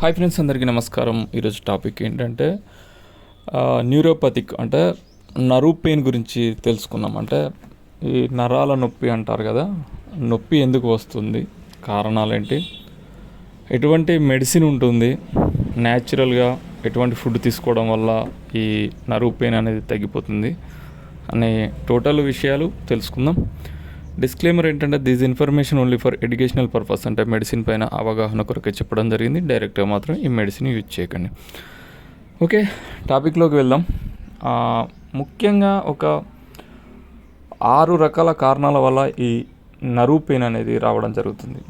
Hi friends అందరికీ నమస్కారం. ఈరోజు టాపిక్ ఏంటంటే న్యూరోపతిక్ అంటే నరు పెయిన్ గురించి తెలుసుకుందాం. అంటే ఈ నరాల నొప్పి అంటారు కదా నొప్పి ఎందుకు వస్తుంది కారణాలు ఏంటి ఎటువంటి మెడిసిన్ ఉంటుంది న్యాచురల్గా ఎటువంటి ఫుడ్ తీసుకోవడం వల్ల ఈ నరువు పెయిన్ అనేది తగ్గిపోతుంది అనే టోటల్ విషయాలు తెలుసుకుందాం. డిస్క్లైమర్ ఏంటంటే this information only for educational purpose అంటే మెడిసిన్ పైన అవగాహన కొరకే చెప్పడం జరిగింది. డైరెక్ట్గా మాత్రం ఈ మెడిసిన్ యూజ్ చేయకండి. ఓకే టాపిక్లోకి వెళ్దాం. ముఖ్యంగా ఒక ఆరు రకాల కారణాల వల్ల ఈ నరువు పెయిన్ అనేది రావడం జరుగుతుంది.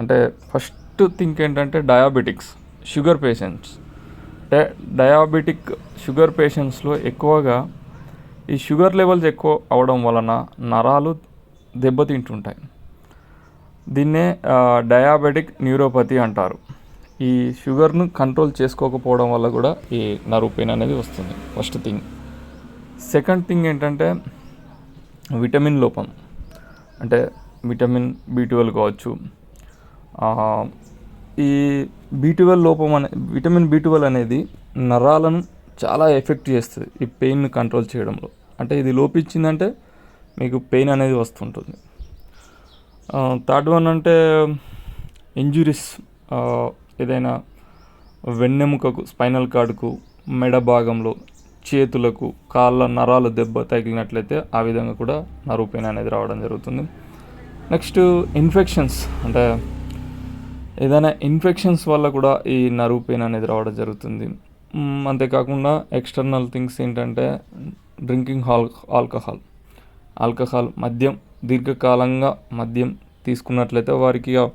అంటే ఫస్ట్ థింక్ ఏంటంటే డయాబెటిక్స్ షుగర్ పేషెంట్స్ అంటే డయాబెటిక్ షుగర్ పేషెంట్స్లో ఎక్కువగా ఈ షుగర్ లెవెల్స్ ఎక్కువ అవడం వలన నరాలు దెబ్బతింటుంటాయి. దీన్నే డయాబెటిక్ న్యూరోపతి అంటారు. ఈ షుగర్ను కంట్రోల్ చేసుకోకపోవడం వల్ల కూడా ఈ నరు పెయిన్ అనేది వస్తుంది. First thing. సెకండ్ థింగ్ ఏంటంటే విటమిన్ లోపం. అంటే విటమిన్ బి ట్వెల్వ్ కావచ్చు. ఈ బి ట్వెల్వ్ లోపం అనే విటమిన్ బి ట్వెల్వ్ అనేది నరాలను చాలా ఎఫెక్ట్ చేస్తుంది ఈ పెయిన్ కంట్రోల్ చేయడంలో. అంటే ఇది లోపించిందంటే మీకు పెయిన్ అనేది వస్తుంటుంది. థర్డ్ వన్ అంటే ఇంజురీస్ ఏదైనా వెన్నెముకకు స్పైనల్ కార్డుకు మెడ భాగంలో చేతులకు కాళ్ళ నరాలు దెబ్బ తగిలినట్లయితే ఆ విధంగా కూడా నరువు పెయిన్ అనేది రావడం జరుగుతుంది. నెక్స్ట్ ఇన్ఫెక్షన్స్ అంటే ఏదైనా ఇన్ఫెక్షన్స్ వల్ల కూడా ఈ నరువు పెయిన్ అనేది రావడం జరుగుతుంది. అంతేకాకుండా ఎక్స్టర్నల్ థింగ్స్ ఏంటంటే డ్రింకింగ్ హాల్ ఆల్కహాల్. ఆల్కహాల్ మద్యం దీర్ఘకాలంగా మద్యం తీసుకున్నట్లయితే వారికి ఆ-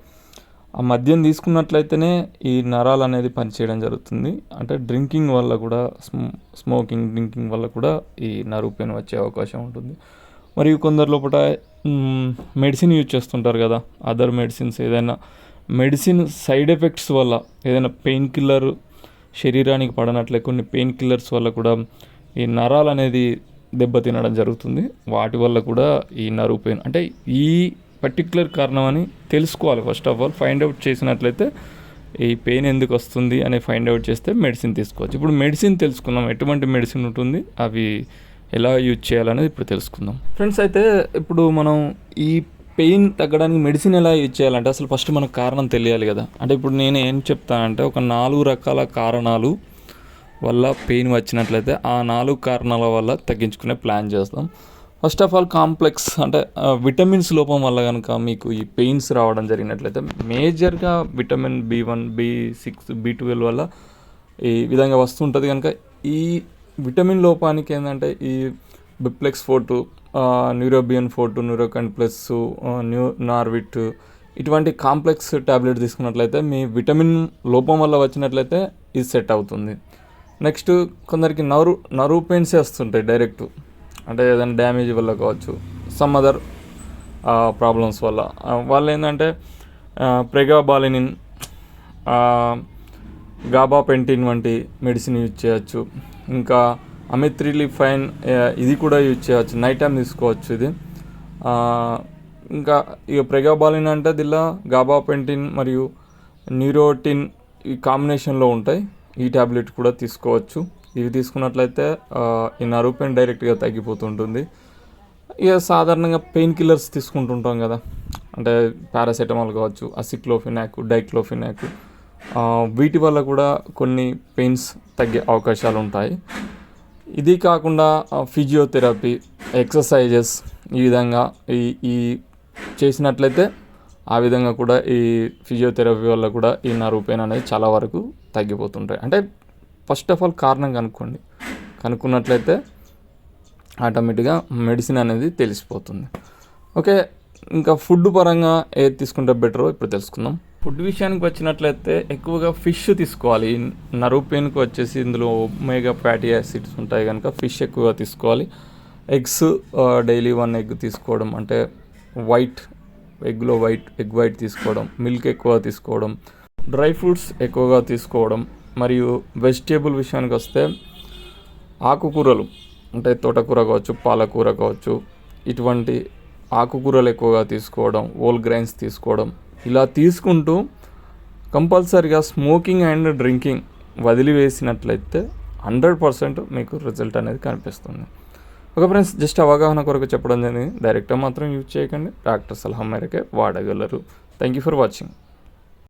మద్యం తీసుకున్నట్లయితేనే ఈ నరాలు అనేది పనిచేయడం జరుగుతుంది. అంటే డ్రింకింగ్ వల్ల కూడా స్మో స్మోకింగ్ డ్రింకింగ్ వల్ల కూడా ఈ నరు పెయిన్ వచ్చే అవకాశం ఉంటుంది. మరియు కొందరు లోపల మెడిసిన్ యూజ్ చేస్తుంటారు కదా అదర్ మెడిసిన్స్ ఏదైనా మెడిసిన్ సైడ్ ఎఫెక్ట్స్ వల్ల ఏదైనా పెయిన్ కిల్లర్ శరీరానికి పడనట్లే కొన్ని పెయిన్ కిల్లర్స్ వల్ల కూడా ఈ నరాలు అనేది దెబ్బతినడం జరుగుతుంది. వాటి వల్ల కూడా ఈ నరువు పెయిన్ అంటే ఈ పర్టికులర్ కారణం అని తెలుసుకోవాలి first of all. Find out చేసినట్లయితే ఈ పెయిన్ ఎందుకు వస్తుంది అని ఫైండ్ అవుట్ చేస్తే మెడిసిన్ తీసుకోవచ్చు. ఇప్పుడు మెడిసిన్ తెలుసుకుందాం. ఎటువంటి మెడిసిన్ ఉంటుంది? అవి ఎలా యూజ్ చేయాలనేది ఇప్పుడు తెలుసుకుందాం. ఫ్రెండ్స్ అయితే ఇప్పుడు మనం ఈ పెయిన్ తగ్గడానికి మెడిసిన్ ఎలా యూజ్ చేయాలంటే అసలు ఫస్ట్ మనకు కారణం తెలియాలి కదా. అంటే ఇప్పుడు నేను ఏం చెప్తానంటే ఒక నాలుగు రకాల కారణాలు వల్ల పెయిన్ వచ్చినట్లయితే ఆ నాలుగు కారణాల వల్ల తగ్గించుకునే ప్లాన్ చేస్తాం. ఫస్ట్ ఆఫ్ ఆల్ కాంప్లెక్స్ అంటే విటమిన్స్ లోపం వల్ల కనుక మీకు ఈ పెయిన్స్ రావడం జరిగినట్లయితే మేజర్గా vitamin B one B six B twelve వల్ల ఈ విధంగా వస్తుంటుంది కనుక ఈ విటమిన్ లోపానికి ఏంటంటే ఈ బిప్లెక్స్ ఫోర్టు న్యూరోబియన్ ఫోర్టు న్యూరోకన్ ప్లస్ న్యూ నార్విట్ ఇటువంటి కాంప్లెక్స్ ట్యాబ్లెట్ తీసుకున్నట్లయితే మీ విటమిన్ లోపం వల్ల వచ్చినట్లయితే ఇది సెట్ అవుతుంది. నెక్స్ట్ కొందరికి నరు నరు పెయిన్స్ వస్తుంటాయి డైరెక్ట్. అంటే ఏదైనా డ్యామేజ్ వల్ల కావచ్చు సమ్ అదర్ ప్రాబ్లమ్స్ వల్ల. వాళ్ళు ఏంటంటే ప్రెగాబాలినిన్ గాబాపెంటిన్ వంటి మెడిసిన్ యూజ్ చేయొచ్చు. ఇంకా అమిత్రిలిఫైన్ ఇది కూడా యూజ్ చేయవచ్చు నైట్ టైం తీసుకోవచ్చు ఇది. ఇంకా ఇక ప్రెగాబాలిన్ అంటే దీనిలో గాబాపెంటిన్ మరియు న్యూరోటిన్ ఈ కాంబినేషన్లో ఉంటాయి. ఈ ట్యాబ్లెట్ కూడా తీసుకోవచ్చు. ఇవి తీసుకున్నట్లయితే ఈ నరువు పెయిన్ డైరెక్ట్గా తగ్గిపోతుంటుంది. ఇక సాధారణంగా పెయిన్ కిల్లర్స్ తీసుకుంటుంటాం కదా. అంటే పారాసెటమాల్ కావచ్చు అసిక్లోఫినాక్ డైక్లోఫినాక్ వీటి వల్ల కూడా కొన్ని పెయిన్స్ తగ్గే అవకాశాలు ఉంటాయి. ఇది కాకుండా ఫిజియోథెరపీ ఎక్సర్సైజెస్ ఈ విధంగా ఈ ఈ చేసినట్లయితే ఆ విధంగా కూడా ఈ ఫిజియోథెరపీ వల్ల కూడా ఈ నర్వ్ పెయిన్ అనేది చాలా వరకు తగ్గిపోతుంటాయి. అంటే ఫస్ట్ ఆఫ్ ఆల్ కారణం కనుక్కోండి. కనుక్కున్నట్లయితే ఆటోమేటిక్గా మెడిసిన్ అనేది తెలిసిపోతుంది. ఓకే ఇంకా ఫుడ్ పరంగా ఏది తీసుకుంటే బెటరో ఇప్పుడు తెలుసుకుందాం. ఫుడ్ విషయానికి వచ్చినట్లయితే ఎక్కువగా ఫిష్ తీసుకోవాలి. నరువు పెయిన్కి వచ్చేసి ఇందులో ఒమేగా ఫ్యాటీ యాసిడ్స్ ఉంటాయి కనుక ఫిష్ ఎక్కువగా తీసుకోవాలి. ఎగ్స్ డైలీ వన్ ఎగ్ తీసుకోవడం అంటే వైట్ ఎగ్లో వైట్ ఎగ్ వైట్ తీసుకోవడం మిల్క్ ఎక్కువ తీసుకోవడం డ్రై ఫ్రూట్స్ ఎక్కువగా తీసుకోవడం మరియు వెజిటేబుల్ విషయానికి వస్తే ఆకుకూరలు అంటే తోటకూర కావచ్చు పాలకూర కావచ్చు ఇటువంటి ఆకుకూరలు ఎక్కువగా తీసుకోవడం ఓల్ గ్రైన్స్ తీసుకోవడం ఇలా తీసుకుంటూ కంపల్సరిగా స్మోకింగ్ అండ్ డ్రింకింగ్ వదిలివేసినట్లయితే హండ్రెడ్ పర్సెంట్ మీకు రిజల్ట్ అనేది కనిపిస్తుంది. ఒక ఫ్రెండ్స్ జస్ట్ అవగాహన కొరకు చెప్పడం జరిగింది డైరెక్ట్గా మాత్రం యూజ్ చేయకండి. డాక్టర్ సలహా మేరకే వాడగలరు. Thank you for watching